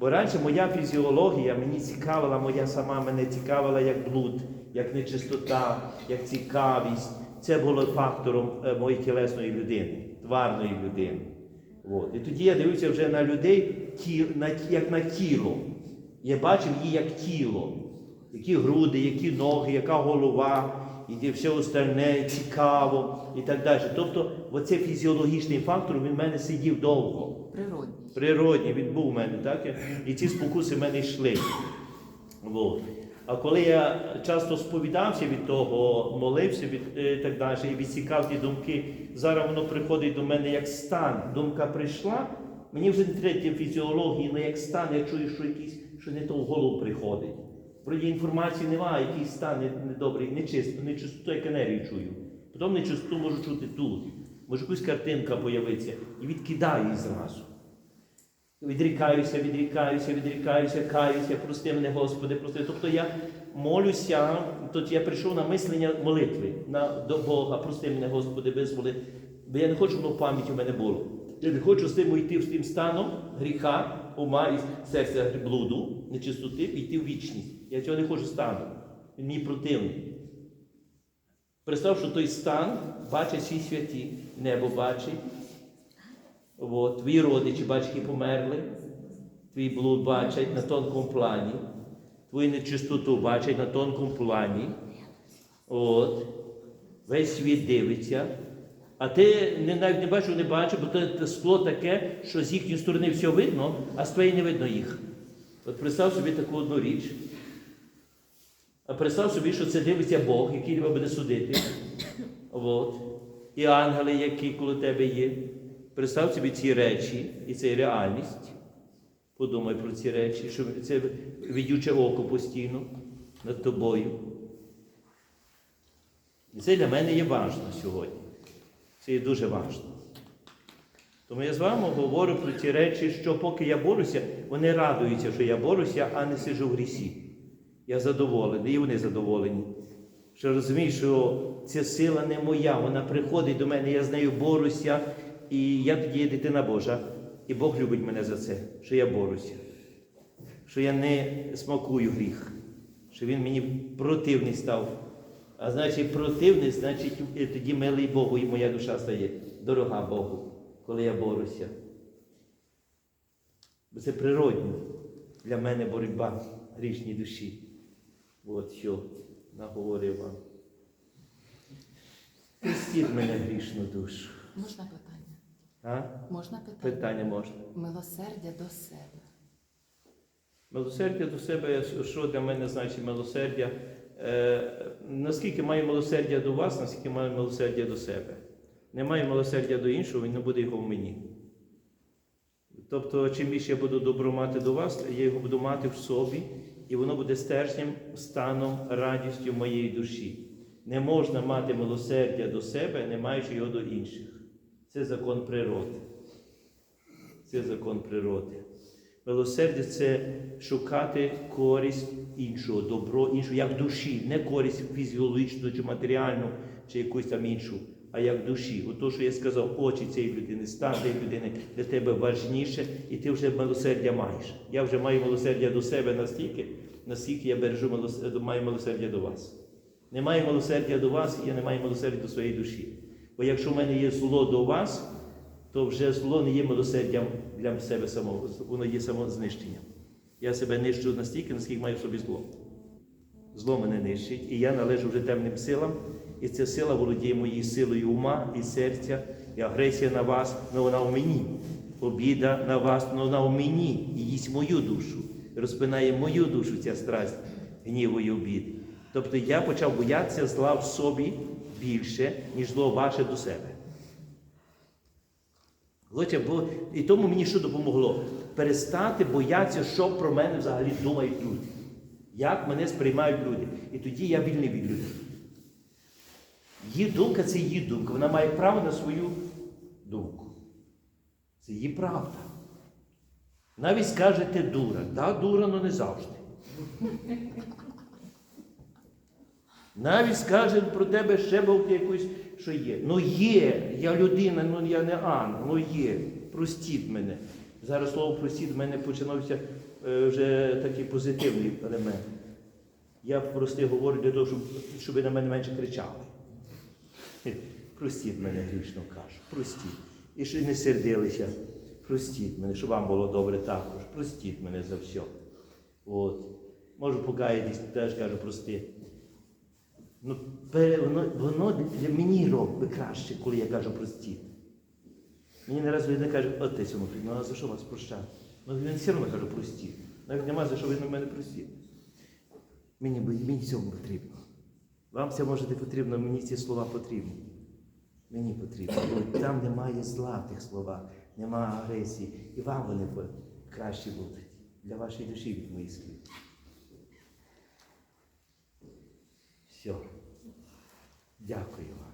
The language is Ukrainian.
Бо раніше моя фізіологія мені цікавила, моя сама мене цікавила як блуд, як нечистота, як цікавість. Це було фактором е, моєї тілесної людини, тварної людини. От. І тоді я дивився вже на людей як на тіло. Я бачив її як тіло. Які груди, які ноги, яка голова, і все остальне цікаво і так далі. Тобто, оцей фізіологічний фактор він в мене сидів довго. Природній. Природній, він був у мене, так? І ці спокуси в мене йшли. От. А коли я часто сповідався від того, молився від е, так далі, і відсікав ті думки, зараз воно приходить до мене як стан. Думка прийшла, мені вже не треба ті фізіології, але як стан, я чую, що якийсь, що не то в голову приходить. Вроді інформації немає, якийсь стан недобрий, нечисто, нечистоту, як енергію чую. Потім нечистоту можу чути тут. Може якась картинка появиться і відкидаю її зразу. Відрікаюся, відрікаюся, відрікаюся, каюся, прости мене, Господи, прости. Тобто я молюся, тут я прийшов на мислення молитви на, до Бога, прости мене, Господи, визволи. Бо я не хочу, щоб в пам'яті в мене було. Я не хочу з тим йти з тим станом гріха, ума і серця блуду, нечистоти, і йти в вічність. Я цього не хочу стану. Він мені противний. Представ, що той стан бачать всі святі, небо бачить, От, твої родичі, які померли, твій блуд бачать на тонкому плані, твою нечистоту бачать на тонкому плані. От, весь світ дивиться. А ти не, навіть не бачив, не бачив, бо то, скло таке, що з їхньої сторони все видно, а з твоєї не видно їх. От представ собі таку одну річ. А представ собі, що це дивиться Бог, який тебе буде судити. От. І ангели, які коло тебе є. Представ собі ці речі, і це реальність. Подумай про ці речі, що це відюче око постійно над тобою. І це для мене є важливо сьогодні. Це є дуже важливо. Тому я з вами говорю про ті речі, що поки я борюся, вони радуються, що я борюся, а не сиджу в грісі. Я задоволений, і вони задоволені. Що розумію, що ця сила не моя, вона приходить до мене, я з нею борюся, і я тоді є дитина Божа. І Бог любить мене за це, що я борюся, що я не смакую гріх, що він мені противний став. А значить, противний, значить, тоді милий Богу, і моя душа стає дорога Богу, коли я борюся. Бо це природньо для мене боротьба грішній душі. От що наговорив вам. Простіть мене грішну душу. Можна питання? А? Можна питання? Питання можна. Милосердя до себе. Милосердя до себе, що для мене значить милосердя? Е, наскільки маю милосердя до вас, наскільки маю милосердя до себе. Не маю милосердя до іншого, він не буде його в мені. Тобто, чим більше я буду добро мати до вас, я його буду мати в собі, і воно буде стержнем, станом, радістю моєї душі. Не можна мати милосердя до себе, не маючи його до інших. Це закон природи. Це закон природи. Милосердя це шукати користь іншого, добро іншого, як душі, не користь фізіологічну чи матеріальну, чи якусь там іншу, а як душі. От то, що я сказав, очі цієї людини, стан цієї людини для тебе важніше, і ти вже милосердя маєш. Я вже маю милосердя до себе настільки, наскільки я бережу милосердя, маю милосердя до вас. Не маю милосердя до вас, і я не маю милосердя до своєї душі. Бо якщо в мене є зло до вас, то вже зло не є милосердям для себе самого, воно є самознищенням. Я себе нищу настільки, наскільки маю в собі зло. Зло мене нищить, і я належу вже темним силам, і ця сила володіє моєю силою ума і серця, і агресія на вас, але вона в мені. Обіда на вас, але вона в мені і їсть мою душу. Розпинає мою душу ця страсть гніву і обіди. Тобто я почав боятися зла в собі більше, ніж зло ваше до себе. Бо і тому мені що допомогло? Перестати боятися, що про мене взагалі думають люди. Як мене сприймають люди. І тоді я вільний від людей. Її думка це її думка. Вона має право на свою думку. Це її правда. Навіть скажете дура. Да, дура, але не завжди. Навіть скаже про тебе ще Бог якусь, що є. Ну є, я людина, ну я не ангел, ну є. Простіть мене. Зараз слово простіть, в мене починався е, вже такий позитивний елемент. Я прости говорю для того, щоб, щоб ви на мене менше кричали. Простіть мене грішно кажу, простіть. І що не сердилися, простіть мене, щоб вам було добре також. Простіть мене за все. От. Можу покаятись, теж кажу, прости. Ну, воно, воно для мені робить краще, коли я кажу простіть. Мені не раз людина каже, отець ну а за що вас прощати? Ну він все одно каже, простіть. Навіть нема за що ви на мене простіть. Мені, мені цього потрібно. Вам це може не потрібно, мені ці слова потрібні. Мені потрібно. Бо там немає зла в тих словах, немає агресії. І вам вони кращі будуть для вашої душі від моїх слів. Все. Дякую вам.